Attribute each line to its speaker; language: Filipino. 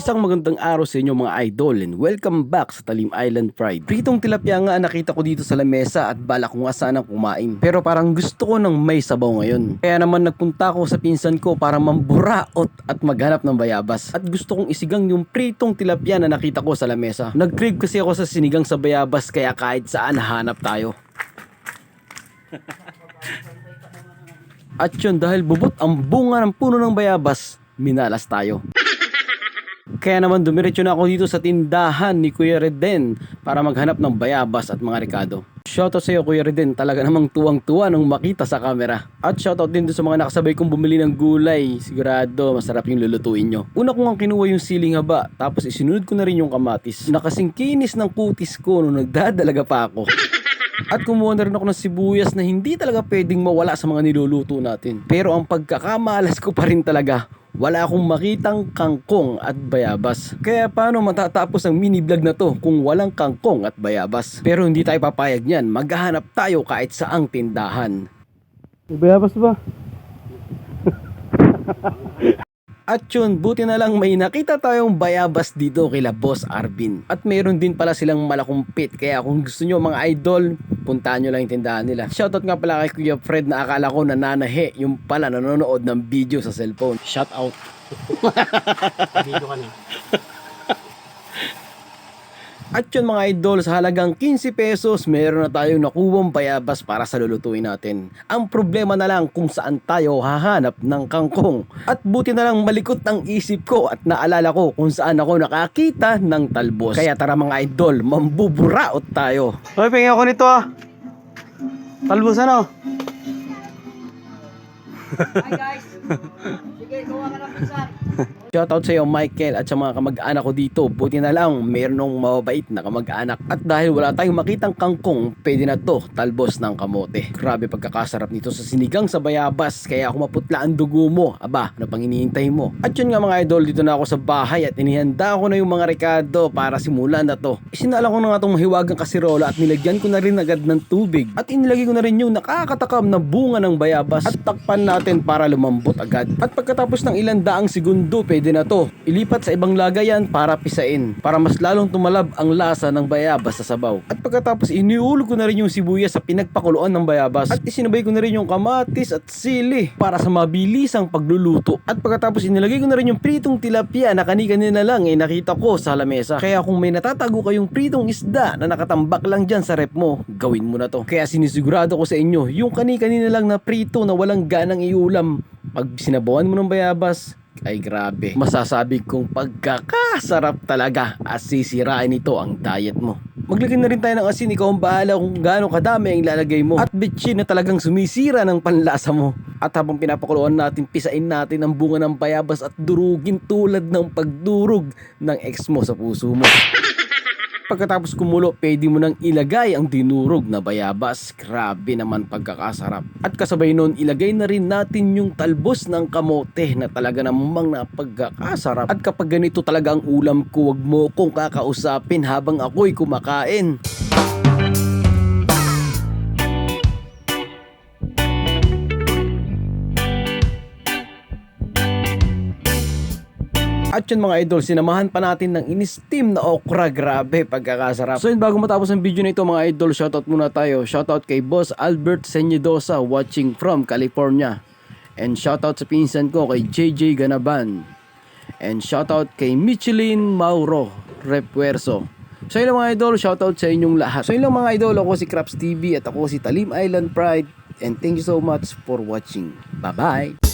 Speaker 1: Isang magandang araw sa inyo mga idol and welcome back sa Talim Island Pride. Pritong tilapia nga nakita ko dito sa lamesa at bala ko nga sanang kumain. Pero parang gusto ko ng may sabaw ngayon. Kaya naman nagpunta ko sa pinsan ko para mamburaot at maghanap ng bayabas. At gusto kong isigang yung pritong tilapia na nakita ko sa lamesa. Nag-crave kasi ako sa sinigang sa bayabas kaya kahit saan hanap tayo. At yun dahil bubot ang bunga ng puno ng bayabas, minalas tayo. Kaya naman dumiretso na ako dito sa tindahan ni Kuya Reden para maghanap ng bayabas at mga rekado. Shoutout sa iyo Kuya Reden, talaga namang tuwang-tuwa nung makita sa camera. At shoutout din sa mga nakasabay kong bumili ng gulay. Sigurado masarap yung lulutuin nyo. Una ko nga kinuha yung siling haba, tapos isinunod ko na rin yung kamatis. Nakasing kinis ng kutis ko nung nagdadalaga pa ako. At kumuha na rin ako ng sibuyas na hindi talaga pwedeng mawala sa mga niluluto natin. Pero ang pagkakamalas ko pa rin talaga, wala akong makitang kangkong at bayabas. Kaya paano matatapos ang mini vlog na to kung walang kangkong at bayabas? Pero hindi tayo papayag niyan, maghahanap tayo kahit saang tindahan.
Speaker 2: May bayabas ba?
Speaker 1: At yun, buti na lang may nakita tayong bayabas dito kila Boss Arvin. At mayroon din pala silang malakumpit. Kaya kung gusto nyo mga idol, puntahan nyo lang yung tindahan nila. Shoutout nga pala kay Kuya Fred na akala ko nananahe yung pala nanonood ng video sa cellphone. Shout out.
Speaker 2: Dito ka na.
Speaker 1: At yun mga idol, sa halagang 15 pesos, meron na tayong nakuwang bayabas para sa lulutuin natin. Ang problema na lang kung saan tayo hahanap ng kangkong. At buti na lang malikot ang isip ko at naalala ko kung saan ako nakakita ng talbos. Kaya tara mga idol, mambuburaot tayo.
Speaker 2: Hoy, pengen ako nito ah. Talbos ano?
Speaker 3: Hi guys!
Speaker 1: Shoutout sa iyo Michael at sa mga kamag-anak ko dito. Buti na lang mayroong mababait na kamag-anak. At dahil wala tayong makitang kangkong, pwede na to talbos ng kamote. Grabe pagkakasarap nito sa sinigang sa bayabas. Kaya ako maputla ang dugo mo. Aba, ano pang hinihintay mo? At yun nga mga idol, dito na ako sa bahay at inihanda ko na yung mga rekado para simulan na to. Isinala ko na nga itong mahiwagang kasirola at nilagyan ko na rin agad ng tubig. At inilagay ko na rin yung nakakatakam na bunga ng bayabas at takpan natin para lumambot agad. At pagkatapos ng ilang daang segundo, pwede na to. Ilipat sa ibang lagayan para pisain. Para mas lalong tumalab ang lasa ng bayabas sa sabaw. At pagkatapos iniulo ko na rin yung sibuyas sa pinagpakuluan ng bayabas. At isinabay ko na rin yung kamatis at sili para sa mabilisang pagluluto. At pagkatapos inilagay ko na rin yung pritong tilapia na kani-kanina lang eh nakita ko sa lamesa. Kaya kung may natatago kayong pritong isda na nakatambak lang dyan sa rep mo, gawin mo na to. Kaya sinisigurado ko sa inyo, yung kani-kanina lang na prito na walang ganang iulam, pag sinabawan mo ng bayabas, ay grabe. Masasabi kong pagkakasarap talaga at sisirain ito ang diet mo. Maglagay na rin tayo ng asin, ikaw ang bahala kung gaano kadami ang ilalagay mo. At bitchin na talagang sumisira ng panlasa mo. At habang pinapakuluan natin, pisain natin ang bunga ng bayabas at durugin tulad ng pagdurog ng ex mo sa puso mo. Pagkatapos kumulo, pwede mo nang ilagay ang dinurog na bayabas. Grabe naman pagkakasarap. At kasabay nun, ilagay na rin natin yung talbos ng kamote na talaga namang napagkakasarap. At kapag ganito talaga ang ulam ko, wag mo kong kakausapin habang ako'y kumakain. At yun mga idol, sinamahan pa natin ng in-steam na okra. Grabe, pagkakasarap. So yun, bago matapos ang video na ito mga idol, shoutout muna tayo. Shoutout kay Boss Albert Senyedosa watching from California. And shoutout sa pinsan ko kay JJ Ganaban. And shoutout kay Michelin Mauro Repuerso. So yun mga idol, shoutout sa inyong lahat. So yun mga idol, ako si Craps TV at ako si Talim Island Pride. And thank you so much for watching. Bye-bye!